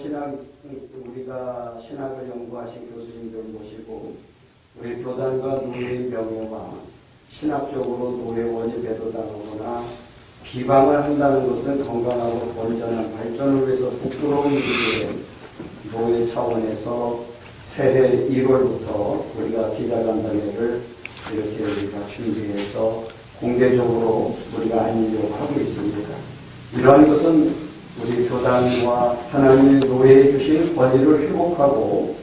신학 우리가 신학을 연구하신 교수님들 모시고 우리 교단과 노예의 명예와 신학적으로 노예원이 배도당하거나 비방을 한다는 것은 건강하고 건전한 발전을 위해서 부끄러운 일이에 노예 차원에서 새해 1월부터 우리가 기자간담회를 이렇게 우리가 준비해서 공개적으로 우리가 알리려고 하고 있습니다. 이러한 것은 우리 교단과 하나님의 노예해 주신 권위를 회복하고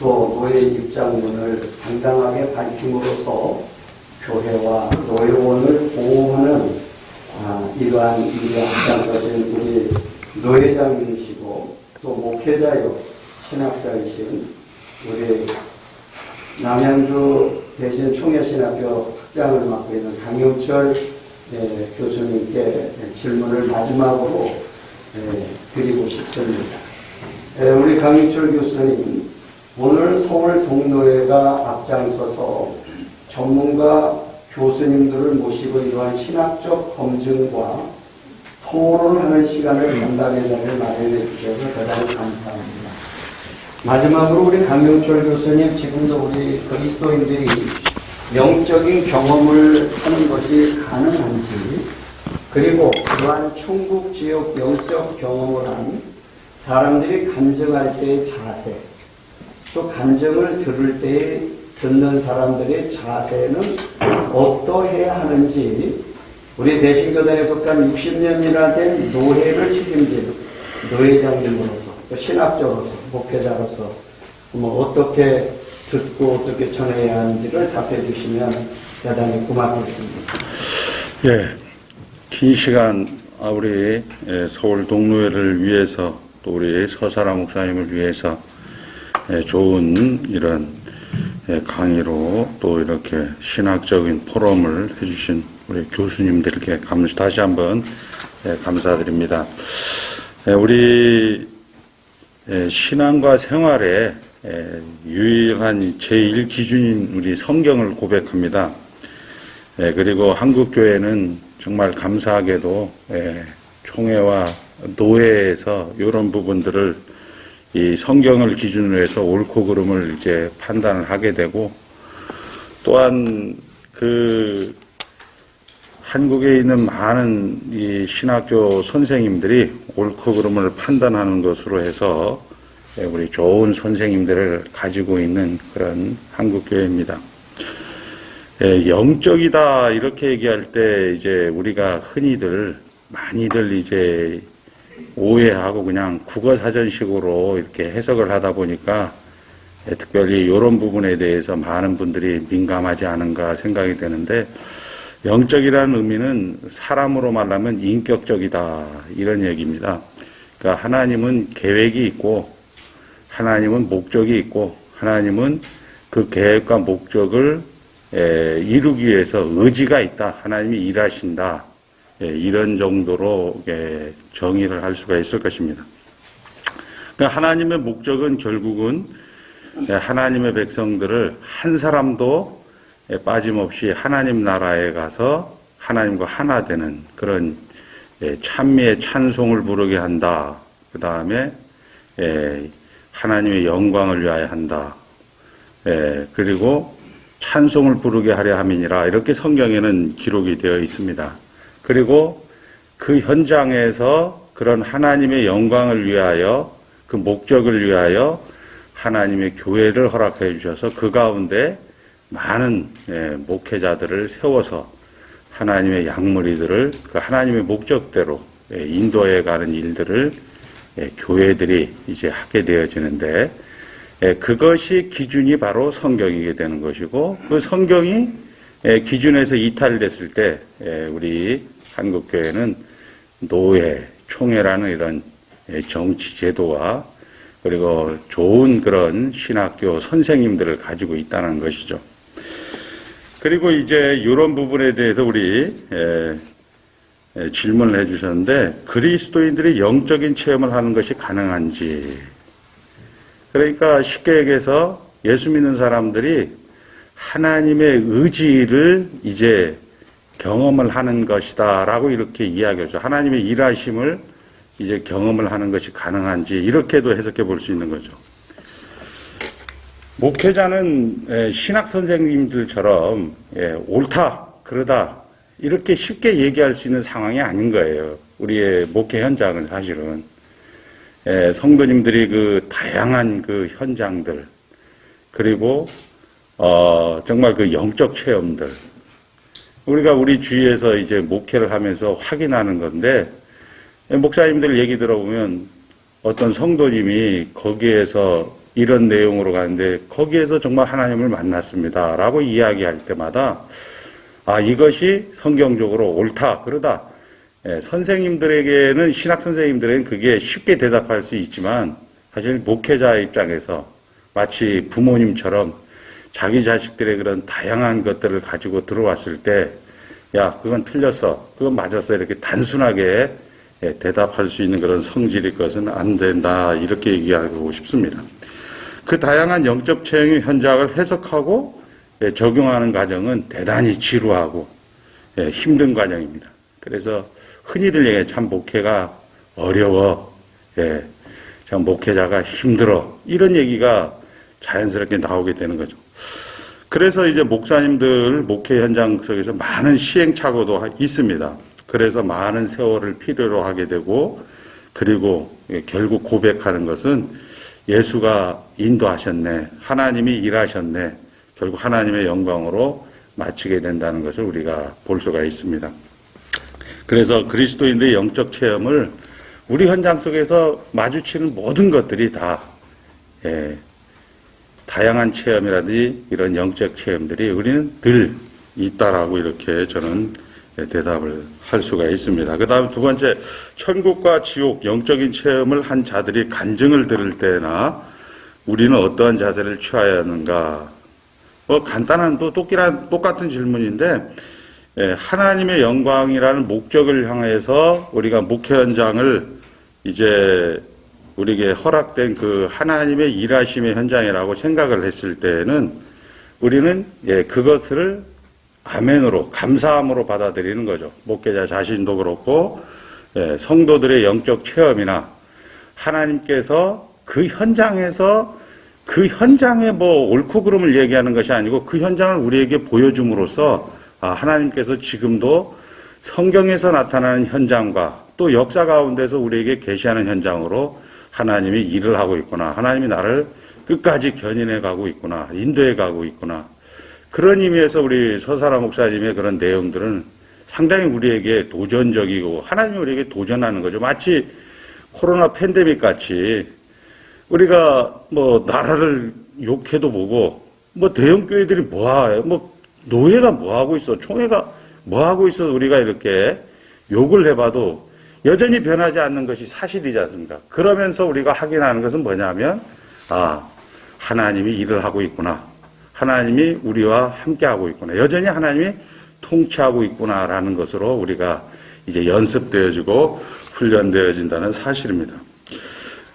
또 노예의 입장문을 당당하게 밝힘으로써 교회와 노예원을 보호하는 아, 이러한 일에 앞장서신 우리 노예장님이시고 또 목회자요 신학자이신 우리 남양주 대신 총회신학교 학장을 맡고 있는 강용철 예, 교수님께 질문을 마지막으로 예, 드리고 싶습니다. 예, 우리 강용철 교수님, 오늘 서울 동노회가 앞장서서 전문가 교수님들을 모시고 이러한 신학적 검증과 토론하는 시간을 자리를 마련해 주셔서 대단히 감사합니다. 마지막으로 우리 강명철 교수님 지금도 우리 그리스도인들이 영적인 경험을 하는 것이 가능한지 그리고 그러한 천국 지역 영적 경험을 한 사람들이 간증할 때의 자세 또 간증을 들을 때 듣는 사람들의 자세는 어떠해야 하는지 우리 대신교단에 속한 60년이나 된 노회를 책임진 노회장님으로서 또 신학자로서 목회자로서 뭐 어떻게 듣고 어떻게 전해야 하는지를 답해 주시면 대단히 고맙겠습니다. 예, 긴 시간 아, 우리 예, 서울 동노회를 위해서 또 우리 서사라 목사님을 위해서 예, 좋은 이런 예, 강의로 또 이렇게 신학적인 포럼을 해주신 우리 교수님들께 감, 다시 한번 예, 감사드립니다. 예, 우리 예, 신앙과 생활에 예, 유일한 제1 기준인 우리 성경을 고백합니다. 예, 그리고 한국교회는 정말 감사하게도 예, 총회와 노회에서 이런 부분들을 이 성경을 기준으로 해서 옳고 그름을 이제 판단을 하게 되고 또한 그 한국에 있는 많은 이 신학교 선생님들이 옳고 그름을 판단하는 것으로 해서 예, 우리 좋은 선생님들을 가지고 있는 그런 한국교회입니다. 예, 영적이다 이렇게 얘기할 때 이제 우리가 흔히들 많이들 이제 오해하고 그냥 국어 사전식으로 이렇게 해석을 하다 보니까 예, 특별히 이런 부분에 대해서 많은 분들이 민감하지 않은가 생각이 되는데 영적이라는 의미는 사람으로 말하면 인격적이다 이런 얘기입니다. 그러니까 하나님은 계획이 있고 하나님은 목적이 있고 하나님은 그 계획과 목적을 에, 이루기 위해서 의지가 있다. 하나님이 일하신다. 예, 이런 정도로 예, 정의를 할 수가 있을 것입니다. 그러니까 하나님의 목적은 결국은 예, 하나님의 백성들을 한 사람도 예, 빠짐없이 하나님 나라에 가서 하나님과 하나 되는 그런 예, 찬미의 찬송을 부르게 한다. 그 다음에 예, 하나님의 영광을 위하여 한다. 예, 그리고 찬송을 부르게 하려 함이니라 이렇게 성경에는 기록이 되어 있습니다. 그리고 그 현장에서 그런 하나님의 영광을 위하여 그 목적을 위하여 하나님의 교회를 허락해 주셔서 그 가운데 많은 예, 목회자들을 세워서 하나님의 양머리들을 그 하나님의 목적대로 예, 인도해 가는 일들을 예, 교회들이 이제 하게 되어지는데 예, 그것이 기준이 바로 성경이게 되는 것이고 그 성경이 예, 기준에서 이탈됐을 때 예, 우리 한국 교회는 노예, 총회라는 이런 예, 정치 제도와 그리고 좋은 그런 신학교 선생님들을 가지고 있다는 것이죠. 그리고 이제 이런 부분에 대해서 우리 예, 예, 질문을 해주셨는데 그리스도인들이 영적인 체험을 하는 것이 가능한지 그러니까 쉽게 얘기해서 예수 믿는 사람들이 하나님의 의지를 이제 경험을 하는 것이다 라고 이렇게 이야기하죠. 하나님의 일하심을 이제 경험을 하는 것이 가능한지 이렇게도 해석해 볼 수 있는 거죠. 목회자는 예, 신학 선생님들처럼 예, 옳다 그러다 이렇게 쉽게 얘기할 수 있는 상황이 아닌 거예요. 우리의 목회 현장은 사실은 예, 성도님들이 그 다양한 그 현장들 그리고 어, 정말 그 영적 체험들 우리가 우리 주위에서 이제 목회를 하면서 확인하는 건데 예, 목사님들 얘기 들어보면 어떤 성도님이 거기에서 이런 내용으로 가는데 거기에서 정말 하나님을 만났습니다. 라고 이야기할 때마다 아, 이것이 성경적으로 옳다. 그러다. 예, 선생님들에게는, 신학 선생님들에게는 그게 쉽게 대답할 수 있지만 사실 목회자 입장에서 마치 부모님처럼 자기 자식들의 그런 다양한 것들을 가지고 들어왔을 때 야, 그건 틀렸어. 그건 맞았어. 이렇게 단순하게 예, 대답할 수 있는 그런 성질의 것은 안 된다. 이렇게 얘기하고 싶습니다. 그 다양한 영적 체형의 현장을 해석하고 예, 적용하는 과정은 대단히 지루하고 예, 힘든 과정입니다. 그래서 흔히들 얘기해 참 목회가 어려워. 예, 참 목회자가 힘들어. 이런 얘기가 자연스럽게 나오게 되는 거죠. 그래서 이제 목사님들 목회 현장 속에서 많은 시행착오도 하- 있습니다. 그래서 많은 세월을 필요로 하게 되고 그리고 예, 결국 고백하는 것은 예수가 인도하셨네. 하나님이 일하셨네. 결국 하나님의 영광으로 마치게 된다는 것을 우리가 볼 수가 있습니다. 그래서 그리스도인들의 영적 체험을 우리 현장 속에서 마주치는 모든 것들이 다 예, 다양한 체험이라든지 이런 영적 체험들이 우리는 늘 있다라고 이렇게 저는 대답을 할 수가 있습니다. 그 다음 두 번째, 천국과 지옥, 영적인 체험을 한 자들이 간증을 들을 때나 우리는 어떠한 자세를 취해야 하는가? 뭐 간단한 또 똑같은 질문인데, 예, 하나님의 영광이라는 목적을 향해서 우리가 목회 현장을 이제 우리에게 허락된 그 하나님의 일하심의 현장이라고 생각을 했을 때는 우리는 예, 그것을 아멘으로 감사함으로 받아들이는 거죠. 목회자 자신도 그렇고 예, 성도들의 영적 체험이나 하나님께서 그 현장에서 그 현장에 뭐 옳고 그름을 얘기하는 것이 아니고 그 현장을 우리에게 보여줌으로써 아, 하나님께서 지금도 성경에서 나타나는 현장과 또 역사 가운데서 우리에게 계시하는 현장으로 하나님이 일을 하고 있구나. 하나님이 나를 끝까지 견인해 가고 있구나. 인도해 가고 있구나. 그런 의미에서 우리 서사라 목사님의 그런 내용들은 상당히 우리에게 도전적이고 하나님이 우리에게 도전하는 거죠. 마치 코로나 팬데믹 같이 우리가 뭐 나라를 욕해도 보고 뭐 대형 교회들이 뭐하요? 뭐 노예가 뭐 하고 있어? 총회가 뭐 하고 있어? 우리가 이렇게 욕을 해봐도 여전히 변하지 않는 것이 사실이지 않습니까? 그러면서 우리가 확인하는 것은 뭐냐면 아 하나님이 일을 하고 있구나. 하나님이 우리와 함께 하고 있구나. 여전히 하나님이 통치하고 있구나라는 것으로 우리가 이제 연습되어지고 훈련되어진다는 사실입니다.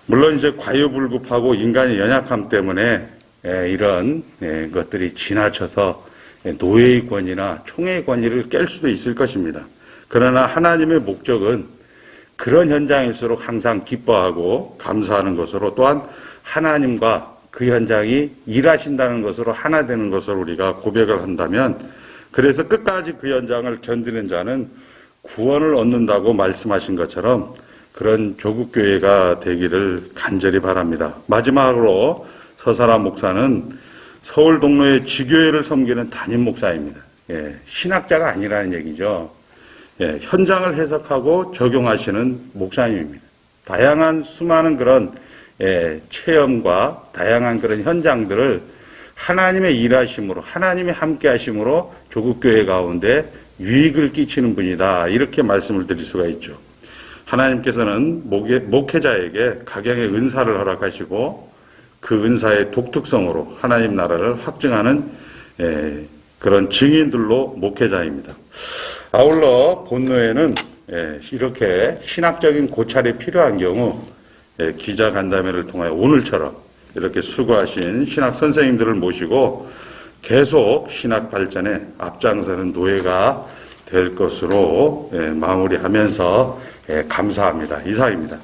물론 이제 과유불급하고 인간의 연약함 때문에 예, 이런 예, 것들이 지나쳐서 예, 노예의 권위나 총회의 권위를 깰 수도 있을 것입니다. 그러나 하나님의 목적은 그런 현장일수록 항상 기뻐하고 감사하는 것으로 또한 하나님과 그 현장이 일하신다는 것으로 하나 되는 것으로 우리가 고백을 한다면 그래서 끝까지 그 현장을 견디는 자는 구원을 얻는다고 말씀하신 것처럼 그런 조국교회가 되기를 간절히 바랍니다. 마지막으로 서사라 목사는 서울 동로의 지교회를 섬기는 담임 목사입니다. 예, 신학자가 아니라는 얘기죠. 예, 현장을 해석하고 적용하시는 목사님입니다. 다양한 수많은 그런 예, 체험과 다양한 그런 현장들을 하나님의 일하심으로 하나님의 함께하심으로 조국 교회 가운데 유익을 끼치는 분이다 이렇게 말씀을 드릴 수가 있죠. 하나님께서는 목회, 목회자에게 각양의 은사를 허락하시고 그 은사의 독특성으로 하나님 나라를 확증하는 예, 그런 증인들로 목회자입니다. 아울러 본노에는 예, 이렇게 신학적인 고찰이 필요한 경우 예, 기자 간담회를 통하여 오늘처럼 이렇게 수고하신 신학 선생님들을 모시고 계속 신학 발전에 앞장서는 노예가 될 것으로 예, 마무리하면서 예, 감사합니다. 이상입니다.